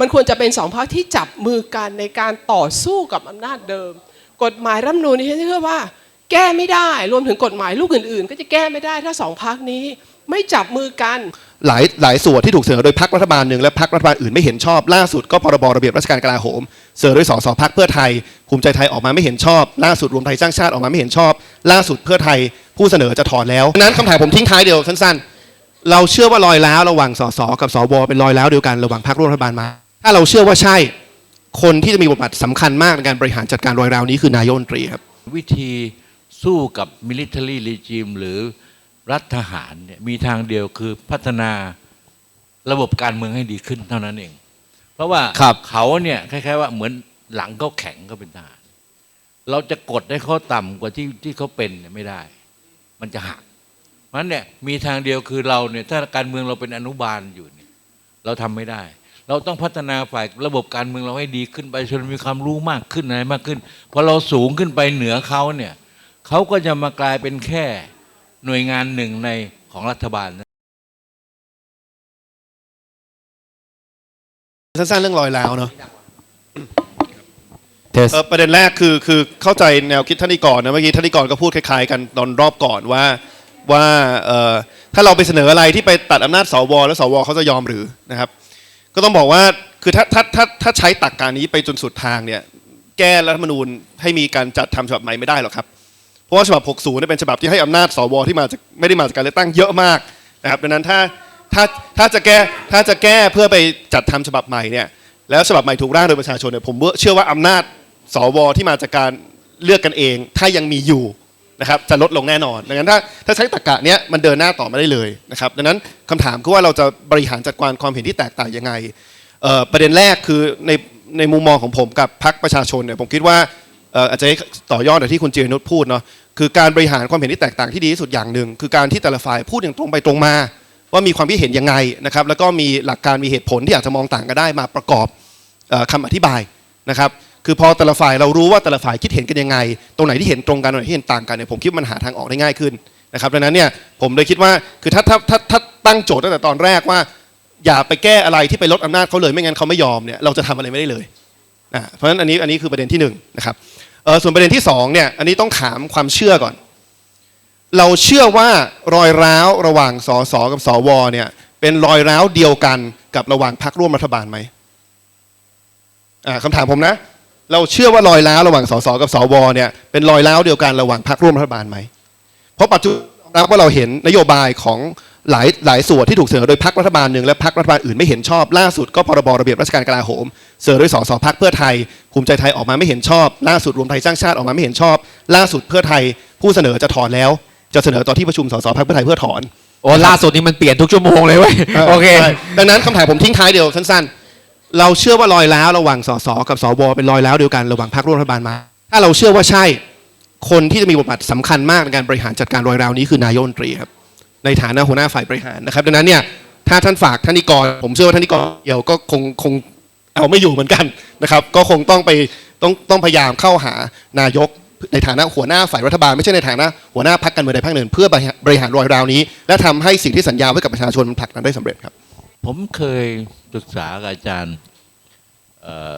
มันควรจะเป็นสองพรรคที่จับมือกันในการต่อสู้กับอำนาจเดิม กฎหมายรัฐมนูญนี่ฉันเชื่อว่า แก้ไม่ได้รวมถึงกฎหมายลูกอื่น ๆ ก็จะแก้ไม่ได้ถ้าสองพรรคนี้ไม่จับมือกัน หลายหลายส่วนที่ถูกเสนอโดยพรรครัฐบาลหนึ่งและพรรครัฐบาลอื่นไม่เห็นชอบล่าสุดก็พรบระเบียบราชการกลาโหมเสนอโดยสสพรรคเพื่อไทย ภูมิใจไทยออกมาไม่เห็นชอบ ล่าสุดรวมไทยสร้างชาติออกมาไม่เห็นชอบ ล่าสุดเพื่อไทยผู้เสนอจะถอนแล้วนั้นคำถามผมทิ้งท้ายเดียวสั้นๆ เราเชื่อว่ารอยร้าวระหว่างสสกับสวเป็นรอยร้าวเดียวกันระหว่างพรรคร่วมรัฐบาลมา ถ้าเราเชื่อว่าใช่ คนที่จะมีบทบาทสำคัญมากในการบริหารจัดการรอยร้าวนี้คือนายกรัฐมนตรีครับ วิธีสู้กับ military regime หรือรัฐทหารเนี่ยมีทางเดียวคือพัฒนาระบบการเมืองให้ดีขึ้นเท่านั้นเอง เพราะว่าครับเขาเนี่ยคล้ายๆว่าเหมือนหลังเขาแข็งก็เป็นทหาร เราจะกดให้เขาต่ำกว่าที่ที่เขาเป็นเนี่ยไม่ได้ มันจะหักเพราะฉะนั้นเนี่ยมีทางเดียวคือเราเนี่ยถ้าการเมืองเราเป็นอนุบาลอยู่เนี่ยเราทำไม่ได้ เราต้องพัฒนาฝ่ายระบบการเมืองเราให้ดีขึ้นไปจนมีความรู้มากขึ้นอะไรมากขึ้นพอเราสูงขึ้นไปเหนือเขาเนี่ยเขาก็จะมากลายเป็นแค่หน่วยงานหนึ่งในของรัฐบาลสั้นๆเรื่องรอยร้าวเนาะเทสเอ่อประเด็นแรกคือคือเข้าใจแนวคิดท่านนิกรนะเมื่อกี้ท่านนิกรก็พูดคล้ายๆกันตอนรอบก่อนว่าว่าเอ่อถ้าเราไปเสนออะไรที่ไปตัดอำนาจสวแล้วสวเขาจะยอมหรือนะครับ ก็ต้องบอกว่าคือถ้าถ้าถ้าถ้าใช้ตักการนี้ไปจนสุดทางเนี่ยแก้รัฐธรรมนูญให้มีการจัดทำฉบับใหม่ไม่ได้หรอกครับ เพราะว่าฉบับ 60เนี่ยเป็นฉบับที่ให้อำนาจสวที่มาจากไม่ได้มาจากการเลือกตั้งเยอะมากนะครับดังนั้นถ้าถ้าถ้าจะแก้ถ้าจะแก้เพื่อไปจัดทำฉบับใหม่เนี่ยแล้วฉบับใหม่ถูกร่างโดยประชาชนเนี่ยผมเชื่อว่าอำนาจสวที่มาจากการเลือกกันเอง ถ้ายังมีอยู่ นะครับจะลดลงแน่นอน ดังนั้นถ้าถ้าใช้ตรรกะเนี้ยมันเดินหน้าต่อไม่ได้เลยนะครับดังนั้นคำถามคือว่าเราจะบริหารจัดการความเห็นที่แตกต่างยังไงประเด็นแรกคือในในมุมมองของผมกับพรรคประชาชนเนี่ยผมคิดว่าอาจจะต่อยอดจากที่คุณเจรนุชพูดเนาะคือการบริหารความเห็นที่แตกต่างที่ดีที่สุดอย่างหนึ่ง คือการที่แต่ละฝ่ายพูดอย่างตรงไปตรงมา ว่ามีความคิดเห็นยังไงนะครับแล้วก็มีหลักการมีเหตุผลที่อาจจะมองต่างกันได้มาประกอบเอ่อคำอธิบายนะครับ คือพอแต่ละฝ่ายเรารู้ว่าแต่ละฝ่ายคิดเห็นกันยังไง ตรงไหนที่เห็นตรงกันตรงไหนที่เห็นต่างกันเนี่ยผมคิดมันหาทางออกได้ง่ายขึ้นนะครับดังนั้นเนี่ยผมเลยคิดว่าคือถ้าถ้าถ้าถ้าตั้งโจทย์ตั้งแต่ตอนแรกว่า อย่าไปแก้อะไรที่ไปลดอำนาจเขาเลยไม่งั้นเขาไม่ยอมเนี่ยเราจะทำอะไรไม่ได้เลยอ่าเพราะฉะนั้นอันนี้อันนี้คือประเด็นที่หนึ่งนะครับส่วนประเด็นที่สองเนี่ยอันนี้ต้องถามความเชื่อก่อน เราเชื่อว่ารอยร้าวระหว่างสสกับสวเนี่ยเป็นรอยร้าวเดียวกันกับระหว่างพรรคร่วมรัฐบาลไหมอ่าคำถามผมนะ เราเชื่อว่ารอยร้าวระหว่างสสกับสวเนี่ยเป็นรอยร้าวเดียวกันระหว่างพรรคร่วมรัฐบาลไหมเพราะปัจจุบันว่าเราเห็นนโยบายของหลายหลายส่วนที่ถูกเสนอโดยพรรครัฐบาลหนึ่งและพรรครัฐบาลอื่นไม่เห็นชอบล่าสุดก็พรบระเบียบราชการกลาโหมเสนอโดยสสพรรคเพื่อไทยภูมิใจไทยออกมาไม่เห็นชอบ ล่าสุดรวมไทยสร้างชาติออกมาไม่เห็นชอบ ล่าสุดเพื่อไทยผู้เสนอจะถอนแล้ว จะเสนอต่อที่ประชุมสสพรรคเพื่อไทยเพื่อถอนโอ้ล่าสุดนี้มันเปลี่ยนทุกชั่วโมงเลยเว้ยโอเคใช่ดังนั้นคำถามผมทิ้งท้ายเดียวสั้นๆ เราเชื่อว่ารอยร้าวระหว่างสสกับสวเป็นรอยร้าวเดียวกันระหว่างพรรคร่วมรัฐบาลมา ถ้าเราเชื่อว่าใช่ คนที่จะมีบทบาทสำคัญมากในการบริหารจัดการรอยร้าวนี้คือนายกรัฐมนตรีครับ ในฐานะหัวหน้าฝ่ายบริหารนะครับ ดังนั้นเนี่ยถ้าท่านฝากท่านนิกร ผมเชื่อว่าท่านนิกรเดี๋ยวก็คงคงเอาไม่อยู่เหมือนกันนะครับ ก็คงต้องไปต้องต้องพยายามเข้าหานายกในฐานะหัวหน้าฝ่ายรัฐบาลไม่ใช่ในฐานะหัวหน้าพรรคการเมืองใดพรรคหนึ่งเพื่อบริหารรอยร้าวนี้ และทำให้สิ่งที่สัญญาไว้กับประชาชนมันผลักดันได้สำเร็จครับ ผมเคยปรึกษากับอาจารย์เอ่อ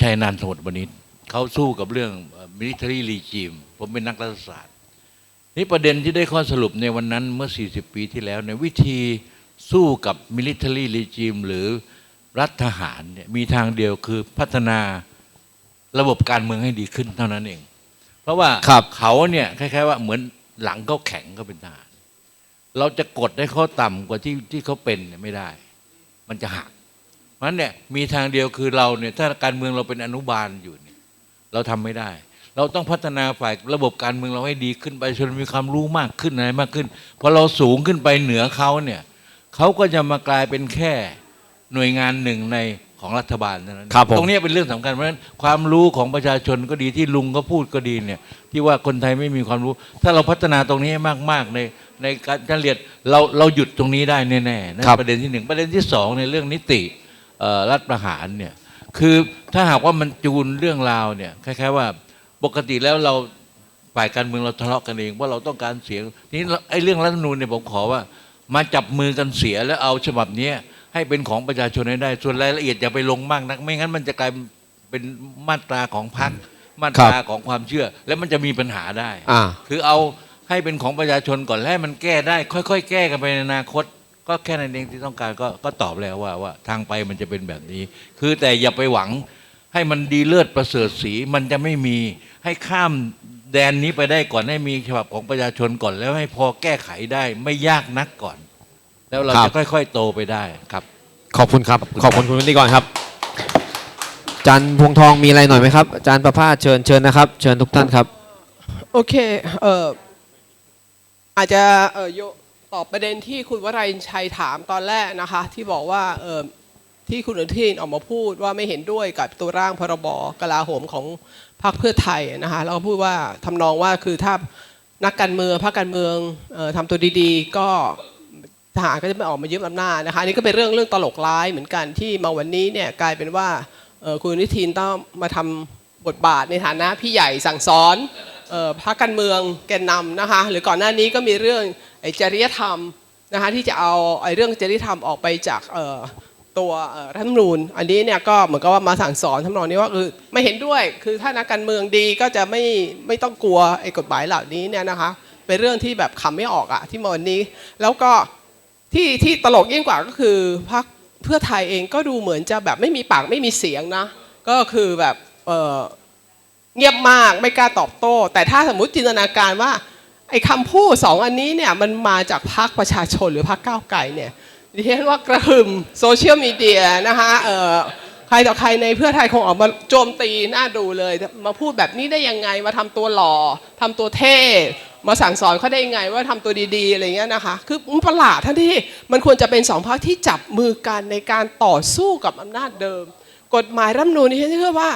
ชัยนันท์สมุทรบณิตเขาสู้กับเรื่องเอ่อ military regime ผมเป็นนักรัฐศาสตร์ นี่ประเด็นที่ได้ข้อสรุปในวันนั้นเมื่อ 40 ปีที่แล้วในยวิธีสู้กับ military regime หรือรัฐทหารเนี่ยมีทางเดียวคือพัฒนาระบบการเมืองให้ดีขึ้นเท่านั้นเอง เพราะว่าครับเขาเนี่ยคล้ายๆว่าเหมือนหลังเขาแข็งก็เป็นทหาร เราจะกดให้เขาต่ำกว่าที่ที่เขาเป็นเนี่ยไม่ได้ มันจะหัก เพราะฉะนั้นเนี่ยมีทางเดียวคือเราเนี่ยถ้าการเมืองเราเป็นอนุบาลอยู่เนี่ยเราทำไม่ได้ เราต้องพัฒนาฝ่ายระบบการเมืองเราให้ดีขึ้นไปจนมีความรู้มากขึ้นอะไรมากขึ้นพอเราสูงขึ้นไปเหนือเขาเนี่ยเขาก็จะมากลายเป็นแค่หน่วยงานหนึ่งในของรัฐบาลเท่านั้นครับผมตรงเนี้ยเป็นเรื่องสำคัญเพราะฉะนั้นความรู้ของประชาชนก็ดีที่ลุงก็พูดก็ดีเนี่ยที่ว่าคนไทยไม่มีความรู้ ถ้าเราพัฒนาตรงนี้ให้มากๆใน ในการการเรียนเราเราหยุดตรงนี้ได้แน่ๆนั่นครับประเด็นที่หนึ่งประเด็นที่สองในเรื่องนิติเอ่อรัฐประหารเนี่ยคือถ้าหากว่ามันจูนเรื่องราวเนี่ยคล้ายๆว่าปกติแล้วเราฝ่ายการเมืองเราทะเลาะกันเองว่าเราต้องการเสียงทีนี้เราไอ้เรื่องรัฐธรรมนูญเนี่ยผมขอว่า มาจับมือกันเสียแล้วเอาฉบับเนี้ยให้เป็นของประชาชนให้ได้ ส่วนรายละเอียดอย่าไปลงมากนัก ไม่งั้นมันจะกลายเป็นมาตราของพรรคมาตราของความเชื่อ แล้วมันจะมีปัญหาได้ อ่า คือเอา ให้เป็นของประชาชนก่อนแล้วให้มันแก้ได้ ค่อยๆ แก้กันไปในอนาคต ก็แค่นั้นเองที่ต้องการก็ก็ตอบแล้วว่าว่าทางไปมันจะเป็นแบบนี้ คือแต่อย่าไปหวังให้มันดีเลิศประเสริฐสีมันจะไม่มีให้ข้ามแดนนี้ไปได้ก่อนให้มีฉบับของประชาชนก่อน แล้วให้พอแก้ไขได้ไม่ยากนักก่อน แล้วเราครัจะบ ค่อยๆ โตไปได้ครับ ขอบคุณครับ ขอบคุณคุณวินิกรครับจันทร์พวงทองมีอะไรหน่อยไหมครับอาจารย์ประภาสเชิญเชิญนะครับ เชิญทุกท่านครับโอเคเอาจจะเออยตอบประเด็นที่คุณวรัยชัยถามตอนแรกนะคะ ที่บอกว่าเออที่คุณอนุทินออกมาพูดว่าไม่เห็นด้วยกับตัวร่างพรบกลาโหมของพรรคเพื่อไทยนะคะแล้วก็พูดว่าทำนองว่าคือถ้านักการเมืองพรรคการเมืองออทำตัวดีๆ ก็ทหารก็จะไม่ออกมายึดอำนาจนะคะอันนี่ก็เป็นเรื่องเรื่องตลกร้ายเหมือนกันที่มาวันนี้เนี่ยกลายเป็นว่าคุณอนุทินต้องมาทำบทบาทในฐานะพี่ใหญ่สั่งสอน พรรคการเมืองแกนนำนะคะหรือก่อนหน้านี้ก็มีเรื่องไอ้จริยธรรมนะคะที่จะเอาไอ้เรื่องจริยธรรมออกไปจากตัวรัฐธรรมนูญอันนี้เนี่ยก็เหมือนกับว่ามาสั่งสอนทำนองนี้ว่าคือไม่เห็นด้วยคือถ้านักการเมืองดีก็จะไม่ไม่ต้องกลัวไอ้กฎหมายเหล่านี้เนี่ยนะคะเป็นเรื่องที่แบบขำไม่ออกอะที่มาวันนี้ แล้วก็ที่ที่ตลกยิ่งกว่าก็คือพรรคเพื่อไทยเองก็ดูเหมือนจะแบบไม่มีปากไม่มีเสียงนะก็คือแบบเออ เงียบมากไม่กล้าตอบโต้ แต่ถ้าสมมติจินตนาการว่าไอ้คำพูดสองอันนี้เนี่ยมันมาจากพรรคประชาชนหรือพรรคก้าวไกลเนี่ยดิฉันว่ากระหึ่มโซเชียลมีเดียนะคะเอ่อใครต่อใครในเพื่อไทยคงออกมาโจมตีน่าดูเลย มาพูดแบบนี้ได้ยังไงมาทำตัวหล่อทำตัวเท่มาสั่งสอนเขาได้ยังไงว่าทำตัวดีๆอะไรเงี้ยนะคะคือมันประหลาดทั้งที่มันควรจะเป็นสองพรรคที่จับมือกันในการต่อสู้กับอำนาจเดิม กฎหมายรัฐมนูญนี่ฉันเชื่อว่า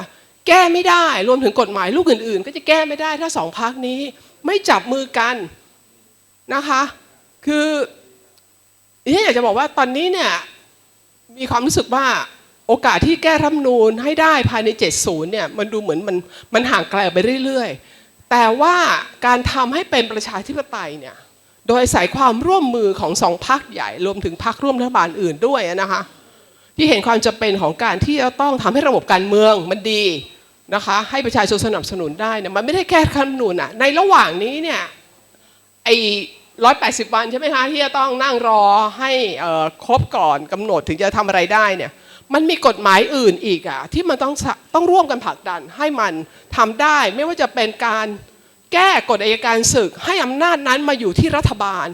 แก้ไม่ได้รวมถึงกฎหมายลูกอื่น ๆ ก็จะแก้ไม่ได้ถ้าสองพักนี้ ไม่จับมือกันนะคะ คือดิฉันอยากจะบอกว่าตอนนี้เนี่ยมีความรู้สึกว่าโอกาสที่แก้รัฐมนูญให้ได้ภายใน 70เนี่ยมันดูเหมือนมันมันห่างไกลไปเรื่อยๆ แต่ว่าการทำให้เป็นประชาธิปไตยเนี่ยโดยอาศัยความร่วมมือของสองพักใหญ่รวมถึงพักร่วมรัฐบาลอื่นด้วยนะคะที่เห็นความจำเป็นของการที่จะต้องทำให้ระบบการเมืองมันดี นะคะให้ประชาชนสนับสนุนได้นี่ยมันไม่ได้แค่รัฐธรรมนูญอะในระหว่างนี้เนี่ยไอ้ร้อยแปดสิบวันใช่ไหมคะที่จะต้องนั่งรอให้ครบก่อนกำหนดถึงจะทำอะไรได้เนี่ยมันมีกฎหมายอื่นอีกอะที่มันต้องต้องร่วมกันผลักดันให้มันทำได้ไม่ว่าจะเป็นการแก้กฎอัยการศึก ให้อำนาจนั้นมาอยู่ที่รัฐบาล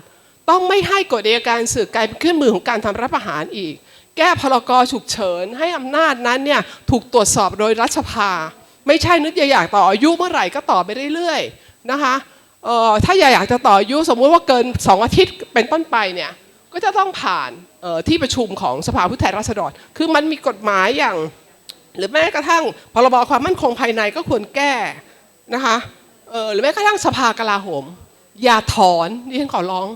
ต้องไม่ให้กฎอัยการศึกกลายเป็นเครื่องมือของการทำรัฐประหารอีก แก้พรกฉุกเฉิน ให้อำนาจนั้นเนี่ยถูกตรวจสอบโดยรัฐสภา ไม่ใช่นึกอยากต่ออายุเมื่อไหร่ก็ต่อไปเรื่อยๆนะคะเอ่อถ้าอยากจะต่ออายุสมมุติว่าเกิน 2 อาทิตย์เป็นต้นไปเนี่ยก็จะต้องผ่านที่ประชุมของสภาผู้แทนราษฎร คือมันมีกฎหมายอย่าง หรือแม้กระทั่งพรบความมั่นคงภายในก็ควรแก้นะคะหรือแม้กระทั่งสภากลาโหม อย่าถอนดิฉันขอร้อง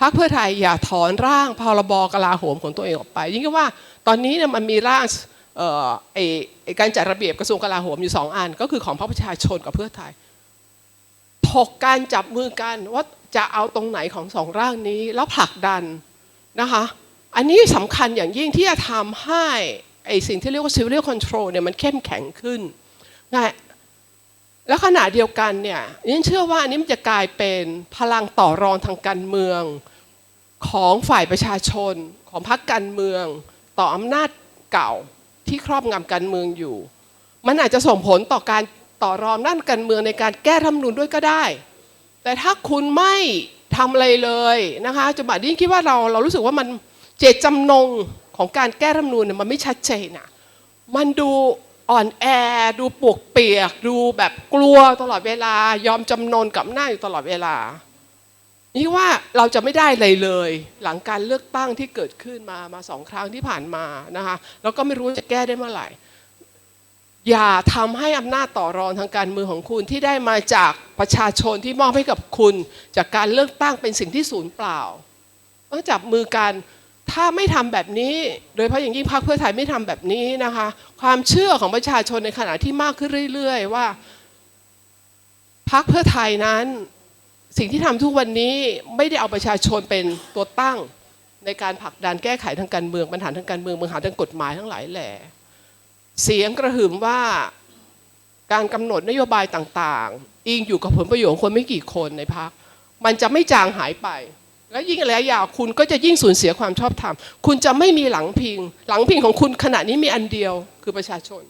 พรรคเพื่อไทยอย่าถอนร่างพรบกลาโหมของตัวเองออกไป ยิ่งก็ว่าตอนนี้เนี่ยมันมีร่าง การจัดระเบียบกระทรวงกลาโหมอยู่สองอัน ก็คือของพรรคประชาชนกับเพื่อไทยถกการจับมือกันว่าจะเอาตรงไหนของสองร่างนี้แล้วผลักดันนะคะอันนี้สำคัญอย่างยิ่งที่จะทำให้ไอ้สิ่งที่เรียกว่า civil control เนี่ยมันเข้มแข็งขึ้นง่ายแล้วขณะเดียวกันเนี่ยนี่เชื่อว่าอันนี้มันจะกลายเป็นพลังต่อรองทางการเมืองของฝ่ายประชาชนของพรรคการเมือง ต่ออำนาจเก่า ที่ครอบงำการเมืองอยู่ มันอาจจะส่งผลต่อการต่อรองด้านการเมืองในการแก้รัฐมนูญด้วยก็ได้ แต่ถ้าคุณไม่ทำอะไรเลยนะคะจนบัดนี้คิดว่าเราเรารู้สึกว่ามันเจตจำนงของการแก้รัฐมนูญเนี่ยมันไม่ชัดเจนอะมันดูอ่อนแอดูปวกเปียก ดูแบบกลัวตลอดเวลายอมจำนนกับหน้าอยู่ตลอดเวลา นี่ว่าเราจะไม่ได้เลยเลย หลังการเลือกตั้งที่เกิดขึ้นมามาสองครั้งที่ผ่านมานะคะแล้วก็ไม่รู้จะแก้ได้เมื่อไหร่ อย่าทำให้อำนาจต่อรองทางการเมืองของคุณที่ได้มาจากประชาชนที่มอบให้กับคุณ จากการเลือกตั้งเป็นสิ่งที่สูญเปล่าต้องจับมือกันถ้าไม่ทำแบบนี้ โดยเฉพาะอย่างยิ่งพรรคเพื่อไทยไม่ทำแบบนี้นะคะ ความเชื่อของประชาชนในขณะที่มากขึ้นเรื่อย ๆ ว่าพรรคเพื่อไทยนั้น สิ่งที่ทำทุกวันนี้ไม่ได้เอาประชาชนเป็นตัวตั้งในการผลักดันแก้ไขทางการเมืองปัญหาทางการเมืองปัญหาทางกฎหมายทั้งหลายแหล่เสียงกระหึ่มว่าการกำหนดนโยบายต่างๆอิงอยู่กับผลประโยชน์คนไม่กี่คนในพักมันจะไม่จางหายไป และยิ่งระยะยาวคุณก็จะยิ่งสูญเสียความชอบธรรม คุณจะไม่มีหลังพิง หลังพิงของคุณขณะนี้มีอันเดียวคือประชาชน